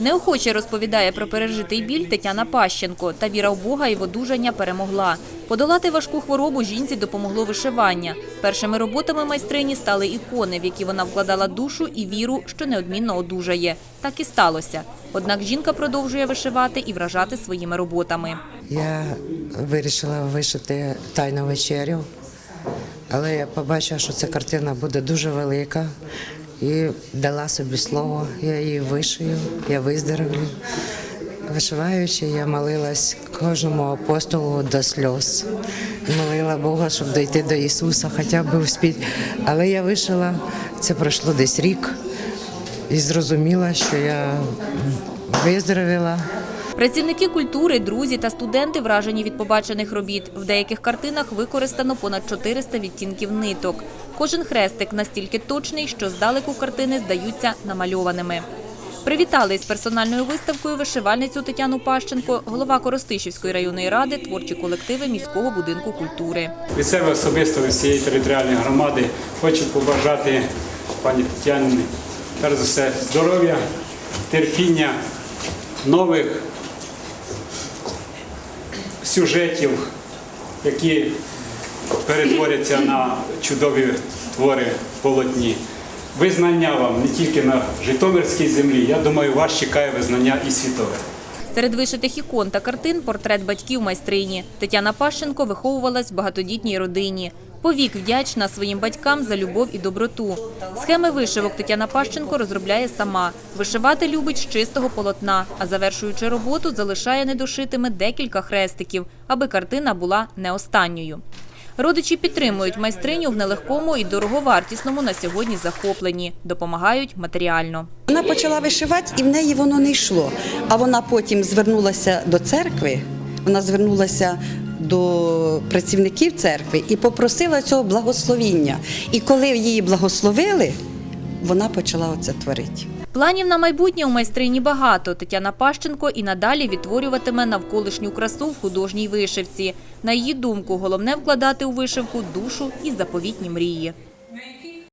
Неохоче розповідає про пережитий біль Тетяна Пащенко. Та віра в Бога і в одужання перемогла. Подолати важку хворобу жінці допомогло вишивання. Першими роботами майстрині стали ікони, в які вона вкладала душу і віру, що неодмінно одужає. Так і сталося. Однак жінка продовжує вишивати і вражати своїми роботами. Я вирішила вишити тайну вечерю, але я побачила, що ця картина буде дуже велика. І дала собі слово, я її вишию, я виздоровлю. Вишиваючи, я молилась кожному апостолу до сльоз. Молила Бога, щоб дійти до Ісуса, хоча б успіти. Але я вишила, це пройшло десь рік, і зрозуміла, що я виздоровіла. Працівники культури, друзі та студенти вражені від побачених робіт. В деяких картинах використано понад 400 відтінків ниток. Кожен хрестик настільки точний, що здалеку картини здаються намальованими. Привітали із персональною виставкою вишивальницю Тетяну Пащенко, голова Коростишівської районної ради, творчі колективи міського будинку культури. Від себе особисто від всієї територіальної громади хочу побажати пані Тетяні, перш за все, здоров'я, терпіння, нових сюжетів, які перетворяться на чудові твори полотні. Визнання вам не тільки на Житомирській землі, я думаю, вас чекає визнання і світове. Серед вишитих ікон та картин портрет батьків майстрині. Тетяна Пащенко виховувалась в багатодітній родині. Повік вдячна своїм батькам за любов і доброту. Схеми вишивок Тетяна Пащенко розробляє сама. Вишивати любить з чистого полотна, а завершуючи роботу, залишає недошитими декілька хрестиків, аби картина була не останньою. Родичі підтримують майстриню в нелегкому і дороговартісному на сьогодні захопленні, допомагають матеріально. Вона почала вишивати, і в неї воно не йшло. А вона потім звернулася до церкви, вона звернулася до працівників церкви і попросила цього благословіння. І коли її благословили, вона почала оце творити. Планів на майбутнє у майстрині багато. Тетяна Пащенко і надалі відтворюватиме навколишню красу в художній вишивці. На її думку, головне вкладати у вишивку душу і заповітні мрії.